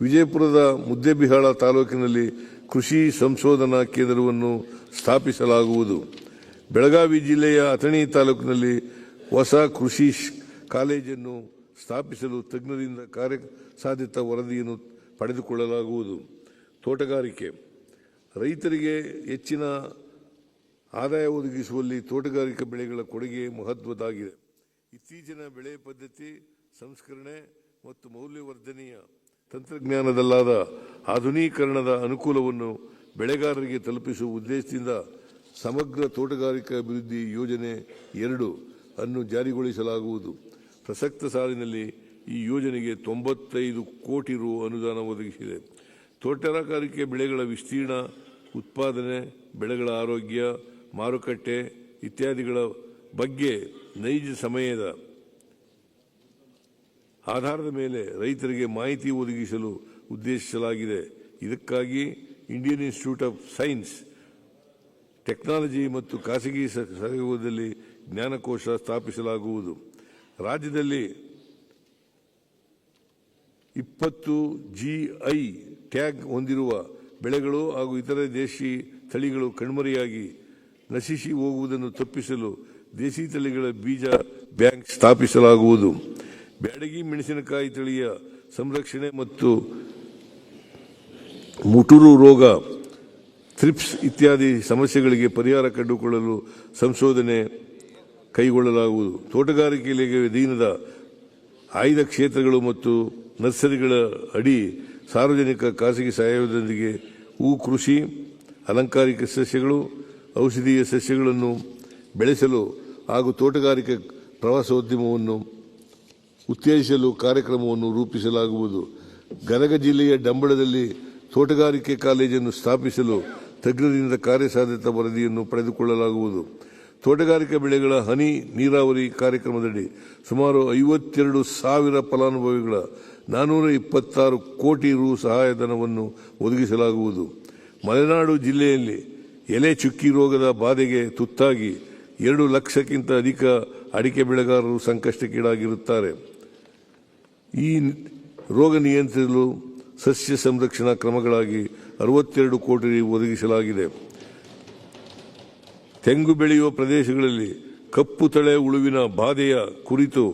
ವಿಜಯಪುರದ ಮುದ್ದೇಬಿಹಾಳ ತಾಲೂಕಿನಲ್ಲಿ ಕೃಷಿ ಸಂಶೋಧನಾ ಕೇಂದ್ರವನ್ನು ಸ್ಥಾಪಿಸಲಾಗುವುದು. ಬೆಳಗಾವಿ ಜಿಲ್ಲೆಯ ಅಥಣಿ ತಾಲೂಕಿನಲ್ಲಿ ಹೊಸ ಕೃಷಿ ಕಾಲೇಜನ್ನು ಸ್ಥಾಪಿಸಲು ತಜ್ಞರಿಂದ ಕಾರ್ಯಸಾಧ್ಯತಾ ವರದಿಯನ್ನು ಪಡೆದುಕೊಳ್ಳಲಾಗುವುದು. ತೋಟಗಾರಿಕೆ. ರೈತರಿಗೆ ಹೆಚ್ಚಿನ ಆದಾಯ ಒದಗಿಸುವಲ್ಲಿ ತೋಟಗಾರಿಕೆ ಬೆಳೆಗಳ ಕೊಡುಗೆ ಮಹತ್ವದ್ದಾಗಿದೆ. ಇತ್ತೀಚಿನ ಬೆಳೆ ಪದ್ಧತಿ, ಸಂಸ್ಕರಣೆ ಮತ್ತು ಮೌಲ್ಯವರ್ಧನೆಯ ತಂತ್ರಜ್ಞಾನದಲ್ಲಾದ ಆಧುನೀಕರಣದ ಅನುಕೂಲವನ್ನು ಬೆಳೆಗಾರರಿಗೆ ತಲುಪಿಸುವ ಉದ್ದೇಶದಿಂದ ಸಮಗ್ರ ತೋಟಗಾರಿಕಾ ಅಭಿವೃದ್ಧಿ ಯೋಜನೆ ಎರಡು ಅನ್ನು ಜಾರಿಗೊಳಿಸಲಾಗುವುದು. ಪ್ರಸಕ್ತ ಸಾಲಿನಲ್ಲಿ ಈ ಯೋಜನೆಗೆ ತೊಂಬತ್ತೈದು ಕೋಟಿ ರು ಅನುದಾನ ಒದಗಿಸಿದೆ. ತೋಟಗಾರಿಕೆ ಬೆಳೆಗಳ ವಿಸ್ತೀರ್ಣ, ಉತ್ಪಾದನೆ, ಬೆಳೆಗಳ ಆರೋಗ್ಯ, ಮಾರುಕಟ್ಟೆ ಇತ್ಯಾದಿಗಳ ಬಗ್ಗೆ ನೈಜ ಸಮಯದ ಆಧಾರದ ಮೇಲೆ ರೈತರಿಗೆ ಮಾಹಿತಿ ಒದಗಿಸಲು ಉದ್ದೇಶಿಸಲಾಗಿದೆ. ಇದಕ್ಕಾಗಿ Indian Institute of Science technology ಮತ್ತು ಖಾಸಗಿ ಸಹಯೋಗದಲ್ಲಿ ಜ್ಞಾನಕೋಶ ಸ್ಥಾಪಿಸಲಾಗುವುದು. ರಾಜ್ಯದಲ್ಲಿ ಇಪ್ಪತ್ತು ಜಿಐ ಟ್ಯಾಗ್ ಹೊಂದಿರುವ ಬೆಳೆಗಳು ಹಾಗೂ ಇತರೆ ದೇಶಿ ತಳಿಗಳು ಕಣ್ಮರೆಯಾಗಿ ನಶಿಸಿ ಹೋಗುವುದನ್ನು ತಪ್ಪಿಸಲು ದೇಸಿ ತಳಿಗಳ ಬೀಜ ಬ್ಯಾಂಕ್ ಸ್ಥಾಪಿಸಲಾಗುವುದು. ಬ್ಯಾಡಗಿ ಮೆಣಸಿನಕಾಯಿ ತಳಿಯ ಸಂರಕ್ಷಣೆ ಮತ್ತು ಮುಟುರು ರೋಗ, ಥ್ರಿಪ್ಸ್ ಇತ್ಯಾದಿ ಸಮಸ್ಯೆಗಳಿಗೆ ಪರಿಹಾರ ಕಂಡುಕೊಳ್ಳಲು ಸಂಶೋಧನೆ ಕೈಗೊಳ್ಳಲಾಗುವುದು. ತೋಟಗಾರಿಕೆ ಇಲಾಖೆ ಅಧೀನದ ಆಯ್ದ ಕ್ಷೇತ್ರಗಳು ಮತ್ತು ನರ್ಸರಿಗಳ ಅಡಿ ಸಾರ್ವಜನಿಕ ಖಾಸಗಿ ಸಹಯೋಗದೊಂದಿಗೆ ಹೂ ಕೃಷಿ, ಅಲಂಕಾರಿಕ ಸಸ್ಯಗಳು, ಔಷಧೀಯ ಸಸ್ಯಗಳನ್ನು ಬೆಳೆಸಲು ಹಾಗೂ ತೋಟಗಾರಿಕೆ ಪ್ರವಾಸೋದ್ಯಮವನ್ನು ಉತ್ತೇಜಿಸಲು ಕಾರ್ಯಕ್ರಮವನ್ನು ರೂಪಿಸಲಾಗುವುದು. ಗದಗ ಜಿಲ್ಲೆಯ ಡಂಬಳದಲ್ಲಿ ತೋಟಗಾರಿಕೆ ಕಾಲೇಜನ್ನು ಸ್ಥಾಪಿಸಲು ತಜ್ಞರಿಂದ ಕಾರ್ಯಸಾಧ್ಯತಾ ವರದಿಯನ್ನು ಪಡೆದುಕೊಳ್ಳಲಾಗುವುದು. ತೋಟಗಾರಿಕೆ ಬೆಳೆಗಳ ಹನಿ ನೀರಾವರಿ ಕಾರ್ಯಕ್ರಮದಡಿ ಸುಮಾರು ಐವತ್ತೆರಡು ಸಾವಿರ ಫಲಾನುಭವಿಗಳ ನಾನೂರ ಇಪ್ಪತ್ತಾರು ಕೋಟಿ ರು ಸಹಾಯಧನವನ್ನು ಒದಗಿಸಲಾಗುವುದು. ಮಲೆನಾಡು ಜಿಲ್ಲೆಯಲ್ಲಿ ಎಲೆ ಚುಕ್ಕಿ ರೋಗದ ಬಾಧೆಗೆ ತುತ್ತಾಗಿ ಎರಡು ಲಕ್ಷಕ್ಕಿಂತ ಅಧಿಕ ಅಡಿಕೆ ಬೆಳೆಗಾರರು ಸಂಕಷ್ಟಕ್ಕೀಡಾಗಿರುತ್ತಾರೆ. ಈ ರೋಗ ನಿಯಂತ್ರಿಸಲು ಸಸ್ಯ ಸಂರಕ್ಷಣಾ ಕ್ರಮಗಳಾಗಿ ಅರವತ್ತೆರಡು ಕೋಟಿ ಒದಗಿಸಲಾಗಿದೆ. ತೆಂಗು ಬೆಳೆಯುವ ಪ್ರದೇಶಗಳಲ್ಲಿ ಕಪ್ಪು ತಳೆ ಉಳುವಿನ ಬಾಧೆಯ ಕುರಿತು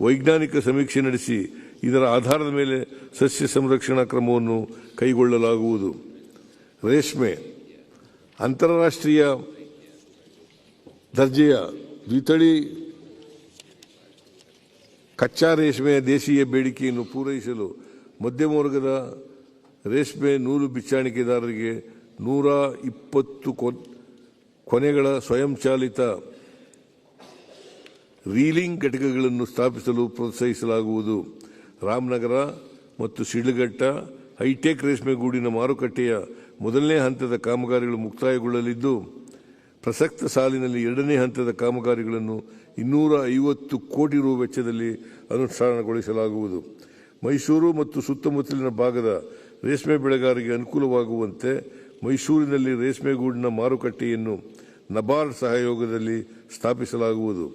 ವೈಜ್ಞಾನಿಕ ಸಮೀಕ್ಷೆ ನಡೆಸಿ ಇದರ ಆಧಾರದ ಮೇಲೆ ಸಸ್ಯ ಸಂರಕ್ಷಣಾ ಕ್ರಮವನ್ನು ಕೈಗೊಳ್ಳಲಾಗುವುದು. ರೇಷ್ಮೆ ಅಂತಾರಾಷ್ಟ್ರೀಯ ದರ್ಜೆಯ ದ್ವಿತಳಿ ಕಚ್ಚಾ ರೇಷ್ಮೆಯ ದೇಶೀಯ ಬೇಡಿಕೆಯನ್ನು ಪೂರೈಸಲು ಮಧ್ಯಮ ವರ್ಗದ ರೇಷ್ಮೆ ನೂಲು ಬಿಚ್ಚಾಣಿಕೆದಾರರಿಗೆ ನೂರ ಇಪ್ಪತ್ತು ಕೊನೆಗಳ ಸ್ವಯಂಚಾಲಿತ ರೀಲಿಂಗ್ ಘಟಕಗಳನ್ನು ಸ್ಥಾಪಿಸಲು ಪ್ರೋತ್ಸಾಹಿಸಲಾಗುವುದು. ರಾಮನಗರ ಮತ್ತು ಶಿಡ್ಲಘಟ್ಟ ಹೈಟೆಕ್ ರೇಷ್ಮೆಗೂಡಿನ ಮಾರುಕಟ್ಟೆಯ ಮೊದಲನೇ ಹಂತದ ಕಾಮಗಾರಿಗಳು ಮುಕ್ತಾಯಗೊಳ್ಳಲಿದ್ದು ಪ್ರಸಕ್ತ ಸಾಲಿನಲ್ಲಿ ಎರಡನೇ ಹಂತದ ಕಾಮಗಾರಿಗಳನ್ನು ಇನ್ನೂರ ಐವತ್ತು ಕೋಟಿ ರು ವೆಚ್ಚದಲ್ಲಿ ಅನುಷ್ಠಾನಗೊಳಿಸಲಾಗುವುದು. ಮೈಸೂರು ಮತ್ತು ಸುತ್ತಮುತ್ತಲಿನ ಭಾಗದ ರೇಷ್ಮೆ ಬೆಳೆಗಾರರಿಗೆ ಅನುಕೂಲವಾಗುವಂತೆ ಮೈಸೂರಿನಲ್ಲಿ ರೇಷ್ಮೆಗೂಡಿನ ಮಾರುಕಟ್ಟೆಯನ್ನು ನಬಾರ್ಡ್ ಸಹಯೋಗದಲ್ಲಿ ಸ್ಥಾಪಿಸಲಾಗುವುದು.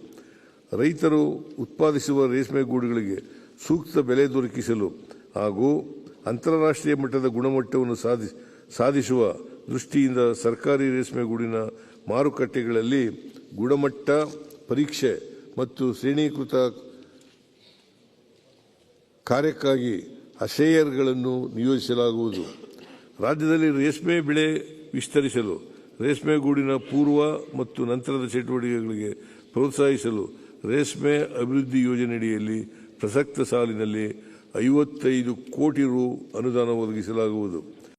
ರೈತರು ಉತ್ಪಾದಿಸುವ ರೇಷ್ಮೆ ಗೂಡುಗಳಿಗೆ ಸೂಕ್ತ ಬೆಲೆ ದೊರಕಿಸಲು ಹಾಗೂ ಅಂತಾರಾಷ್ಟ್ರೀಯ ಮಟ್ಟದ ಗುಣಮಟ್ಟವನ್ನು ಸಾಧಿ, ಸಾಧಿಸುವ ದೃಷ್ಟಿಯಿಂದ ಸರ್ಕಾರಿ ರೇಷ್ಮೆ ಗೂಡಿನ ಮಾರುಕಟ್ಟೆಗಳಲ್ಲಿ ಗುಣಮಟ್ಟ ಪರೀಕ್ಷೆ ಮತ್ತು ಶ್ರೇಣೀಕೃತ ಕಾರ್ಯಕ್ಕಾಗಿ ಅಸೇಯರ್ಗಳನ್ನು ನಿಯೋಜಿಸಲಾಗುವುದು. ರಾಜ್ಯದಲ್ಲಿ ರೇಷ್ಮೆ ಬೆಳೆ ವಿಸ್ತರಿಸಲು, ರೇಷ್ಮೆ ಗೂಡಿನ ಪೂರ್ವ ಮತ್ತು ನಂತರದ ಚಟುವಟಿಕೆಗಳಿಗೆ ಪ್ರೋತ್ಸಾಹಿಸಲು ರೇಷ್ಮೆ ಅಭಿವೃದ್ಧಿ ಯೋಜನೆಯಡಿಯಲ್ಲಿ ಪ್ರಸಕ್ತ ಸಾಲಿನಲ್ಲಿ ಐವತ್ತೈದು ಕೋಟಿ ರು ಅನುದಾನ ಒದಗಿಸಲಾಗುವುದು.